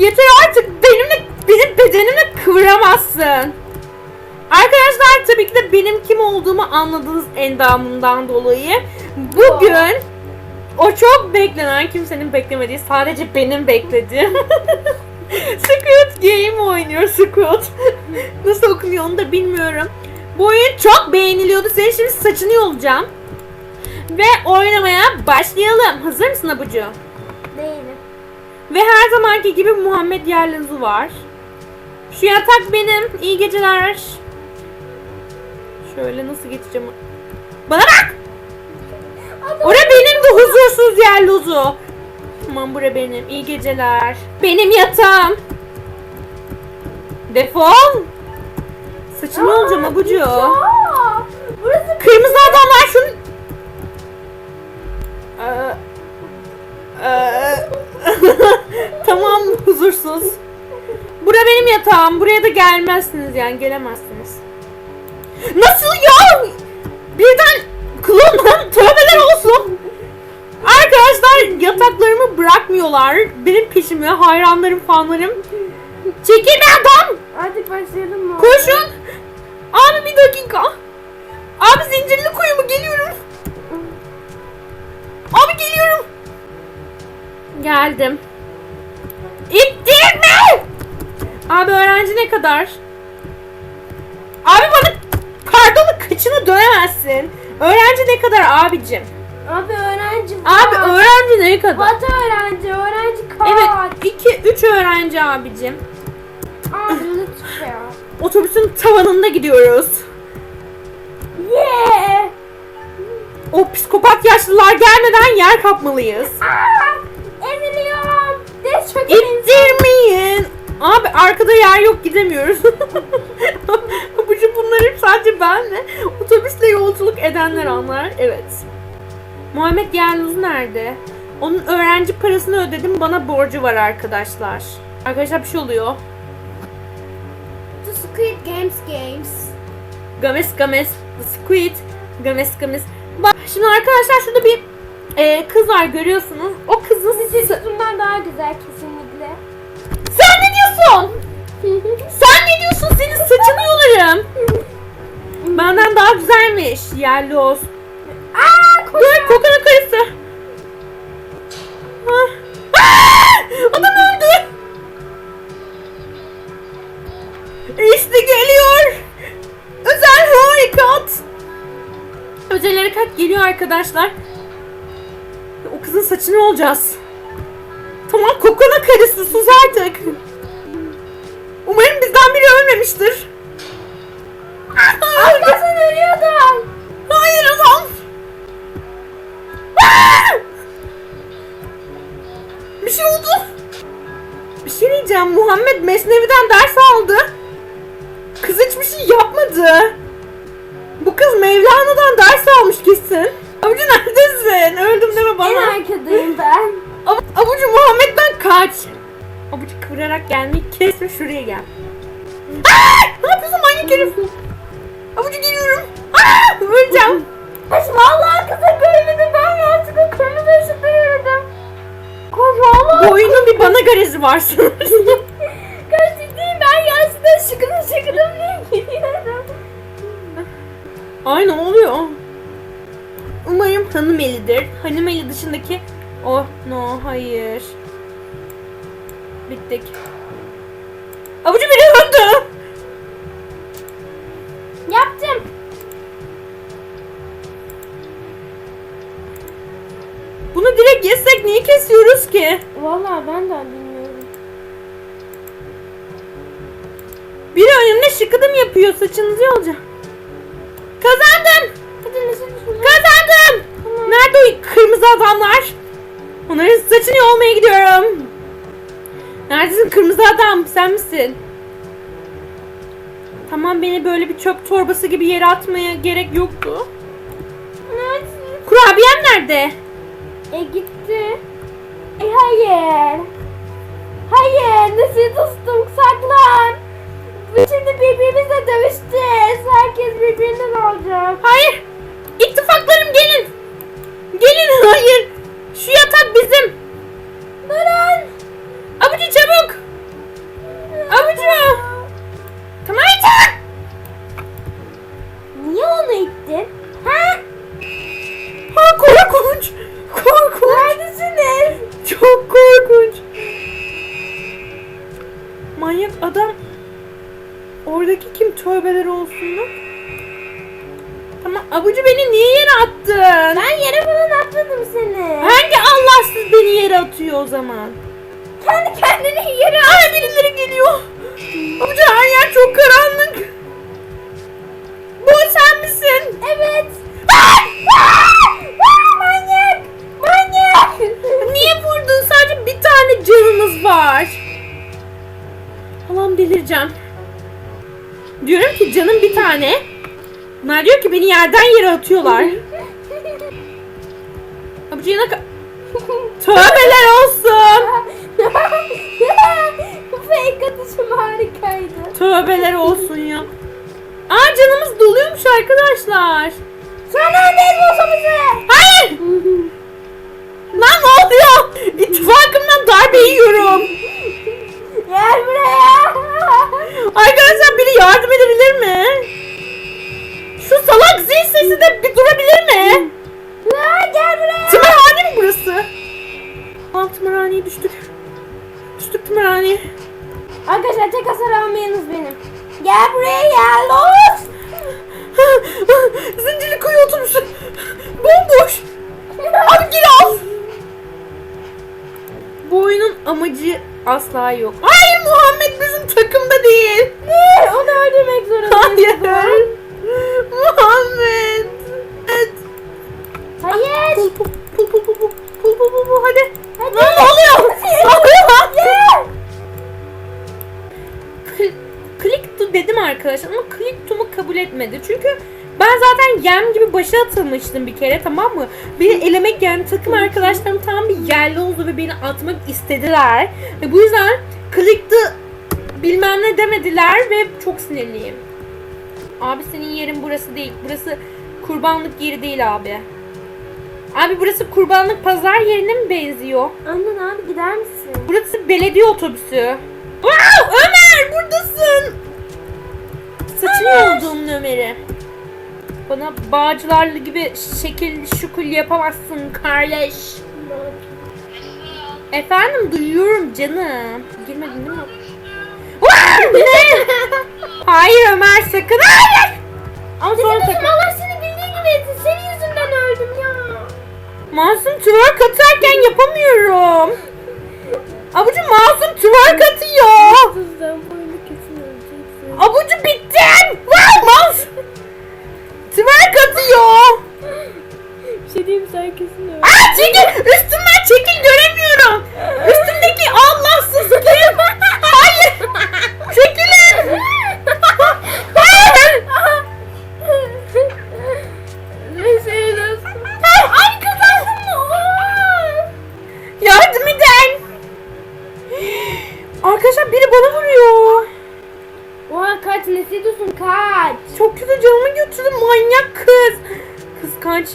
Yeter artık benimle benim bedenimle kıvıramazsın. Arkadaşlar tabii ki de benim kim olduğumu anladınız endamından dolayı. Bugün o çok beklenen kimsenin beklemediği sadece benim beklediğim Squid Game oynuyor Squid. Nasıl okunuyor onu da bilmiyorum. Bu oyun çok beğeniliyordu. Senin şimdi saçını yolacağım. Ve oynamaya başlayalım. Hazır mısın Abucu? Değilim. Ve her zamanki gibi Muhammed Yerlinzu var. Şu yatak benim. İyi geceler. Şöyle nasıl geçeceğim? Bana bak! Ora benim de huzursuz yerluzu. Tamam bura benim. İyi geceler. Benim yatağım. Defol. Saçını olacağım abucu. Burası Kırmızı adamlar şunu... Ee, tamam huzursuz. Bura benim yatağım. Buraya da gelmezsiniz yani gelemezsiniz. Nasıl ya? Birden klondan tövbeler olsun. Arkadaşlar yataklarımı bırakmıyorlar. Benim peşime hayranlarım fanlarım. Çekil be adam. Artık başlayalım mı? Koşun. Abi bir dakika. Abi zincirli kuyu mu geliyorum. Abi geliyorum. Geldim. İttirme. Abi öğrenci ne kadar? Abi bana pardonu kıçını dönemezsin. Öğrenci ne kadar abicim? Abi öğrenci Abi var. öğrenci ne kadar? Bat öğrenci, öğrenci kaç? Evet 2 3 öğrenci abicim. Abi lütfen. Otobüsün tavanında gidiyoruz. Yeah. O psikopat yaşlılar gelmeden yer kapmalıyız. Aa, İttirmeyin. Abi arkada yer yok gidemiyoruz. Abucu bunlar hep sadece benle otobüsle yolculuk edenler anlar. Evet. Muhammed Yalnız nerede? Onun öğrenci parasını ödedim bana borcu var arkadaşlar. Arkadaşlar bir şey oluyor. The Squid Games Games. Games Games The Squid Games Games Bak şimdi arkadaşlar şurada bir e, kız var görüyorsunuz. O kızın s- Bundan daha güzel kesinlikle. Sen ne diyorsun? Sen ne diyorsun? Senin saçını yolarım. Benden daha güzelmiş. Yerli olsun. Aa. Dur kokona karısı. Ah. Ah! Adam öldü. İşte geliyor. Özel harekat. Özel harekat geliyor arkadaşlar. O kızın saçını olacağız. Tamam kokona karısı sus artık. Umarım bizden biri ölmemiştir. Abla sen ölüyordun. Hayır adam. Bir şey oldu. Bir şey diyeceğim. Muhammed Mesnevi'den ders aldı. Kız hiçbir şey yapmadı. Bu kız Mevlana'dan ders almış kesin. Abucu neredesin? Öldüm deme En bana. arkadayım ben. Ab- Abucu Muhammed'den kaç. Abucu kıvırarak gelmeyi kes ve şuraya gel. Aa! Ne yapıyorsun manyak herif? Abucu geliyorum. Aa! Öleceğim. Koş vallahi kıza görmedim ben artık o kırmızı ışıkta yürüdüm. Koş vallahi. Bu oyunun bir bana garezi var sanırım. Koş değil ben yaşta şıkıdım şıkıdım diye gidiyorum. Ay ne oluyor? Umarım hanım elidir. Hanım eli dışındaki... Oh no hayır. Bittik. Abucu biri öldü. Yaptım. Bunu direkt yesek niye kesiyoruz ki? Vallahi ben de bilmiyorum. Biri önümde şıkıdım yapıyor saçınızı yolacağım. Kazandım. Kazandım. Nerede o kırmızı adamlar? Onların saçını yolmaya gidiyorum. Neredesin kırmızı adam? Sen misin? Tamam beni böyle bir çöp torbası gibi yere atmaya gerek yoktu. Neredesin? Kurabiyem nerede? E gitti. E hayır. Hayır nasıl dostum saklan. Şimdi birbirimizle dövüşeceğiz. Herkes birbirinden alacak. Hayır. İttifaklarım gelin. Gelin hayır. Şu yatak bizim. Durun. Hadi çabuk. Avucuma. Tamam çabuk. Niye onu ittin? Ha? Ha korkunç. Korkunç. Neredesiniz? Çok korkunç. Manyak adam. Oradaki kim? Tövbeler olsun lan. Tamam abucu beni niye yere attın? Ben yere falan atmadım seni. Hangi Allahsız beni yere atıyor o zaman? Kendi kendini yere Ay birileri geliyor. Abucu her yer çok karanlık. Bu sen misin? Evet. Manyak. Manyak. Niye vurdun? Sadece bir tane canımız var. Allah'ım delireceğim. Diyorum ki canım bir tane. Bunlar diyor ki beni yerden yere atıyorlar. Ka- Tövbeler olsun. Fake atışım harikaydı. Tövbeler olsun ya. Aa canımız doluyormuş arkadaşlar. Sen neredeyiz boşamızı? Hayır. Lan ne oluyor? Asla yok. Hayır Muhammed bizim takımda değil. Ne? Onu öldürmek zorundayız. Hayır. Muhammed. Evet. Hayır. Pul pul pul pul pul pul pul pul pul pul hadi. Hadi. Ne oluyor? Ne oluyor Click to dedim arkadaşlar ama click to'mu kabul etmedi. Çünkü ben zaten yem gibi başa atılmıştım bir kere tamam mı? Beni elemek yani takım arkadaşlarım tam bir yerli oldu ve beni atmak istediler. Ve bu yüzden click to bilmem ne demediler ve çok sinirliyim. Abi senin yerin burası değil. Burası kurbanlık yeri değil abi. Abi burası kurbanlık pazar yerine mi benziyor? Annen abi gider misin? Burası belediye otobüsü. Wow, Ömer buradasın. Saçını yolduğumun Ömer'i. Bana bağcılarlı gibi şekil şukul yapamazsın kardeş. Efendim duyuyorum canım. Girmedin değil mi? Hayır Ömer sakın. Hayır. Ama sonra. Allah seni bildiği gibi etsin. Senin yüzünden öldüm ya. Masum twerk atarken yapamıyorum. Abucu masum twerk atıyor. Abucu bittim. Wow, mouse. Twerk atıyor. Bir şey diyeyim sen kesin öleceksin. Aa çekil. Üstümden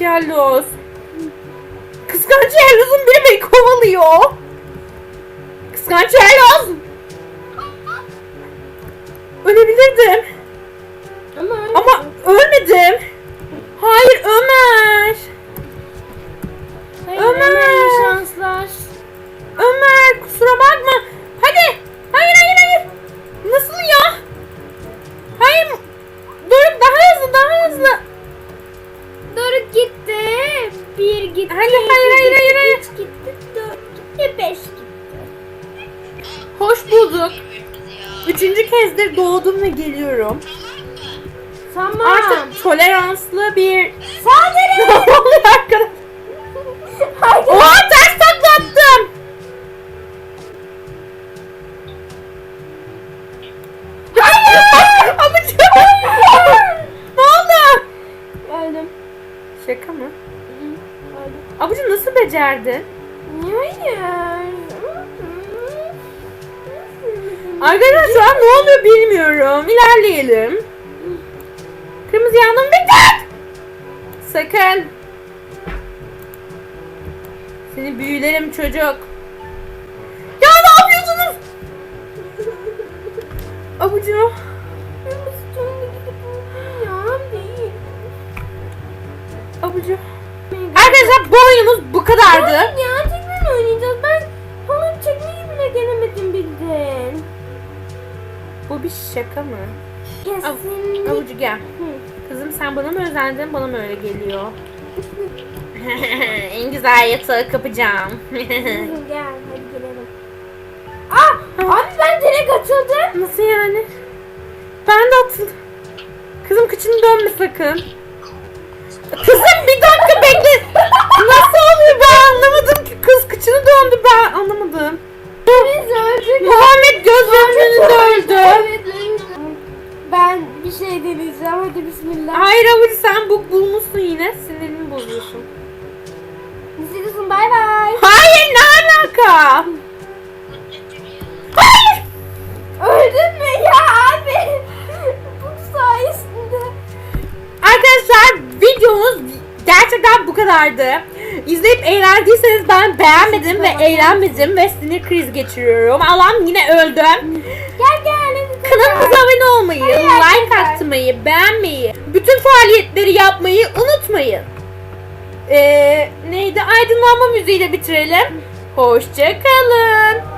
Yelloz. Kıskanç Yelloz'un biri beni kovalıyor. Kıskanç Yelloz. Ölebilirdim. Ama Ama ölmedim. Hayır Ömer. Hayır, Ömer. Ömer. şanslar. Ömer kusura bakma. Gitti. Hayır, hayır, hayır, hayır, hayır. Üç gitti. Dört gitti. Beş gitti. Hoş bulduk. Üçüncü kezdir doğdum ve geliyorum. Tamam. Artık toleranslı bir... Sadece. ne oluyor arkadaş? Hayır. Oha ters taklattım. Hayır. Amca. ne oldu? Öldüm. Şaka mı? Abucu nasıl becerdin? Hayır. Arkadaşlar şu an ne oluyor bilmiyorum. İlerleyelim. Kırmızı yandım dikkat! Sakın. Seni büyülerim çocuk. Ya ne yapıyorsunuz? Abucu. Abucu. Bu oyunumuz bu kadardı. Ya tekrar oynayacağız. Ben halı çekmeyi bile denemedim bildin. Bu bir şaka mı? Kesin. Avucu gel. Kızım sen bana mı özendin? Bana mı öyle geliyor? en güzel yatağı kapacağım. Gel hadi girelim. Ah! Abi ben direkt atıldım. Nasıl yani? Ben de atıldım. Kızım kıçını dönme sakın. Kızım bir dakika bekle. Nasıl oluyor ben anlamadım ki. Kız kıçını döndü ben anlamadım. Biz öldük. Muhammed. Evet, öldüm. Ben bir şey deneyeceğim. Hadi bismillah. Hayır avucu sen bu bulmuşsun yine. Sinirimi bozuyorsun. Nasılsın? Bay bay. Hayır ne alaka? Kadardı. İzleyip eğlendiyseniz ben beğenmedim ve eğlenmedim ve sinir krizi geçiriyorum. Allah'ım yine öldüm. Gel gel. Kanalımıza abone olmayı, like atmayı, beğenmeyi, bütün faaliyetleri yapmayı unutmayın. Ee, neydi? Aydınlanma müziğiyle bitirelim. Hoşçakalın.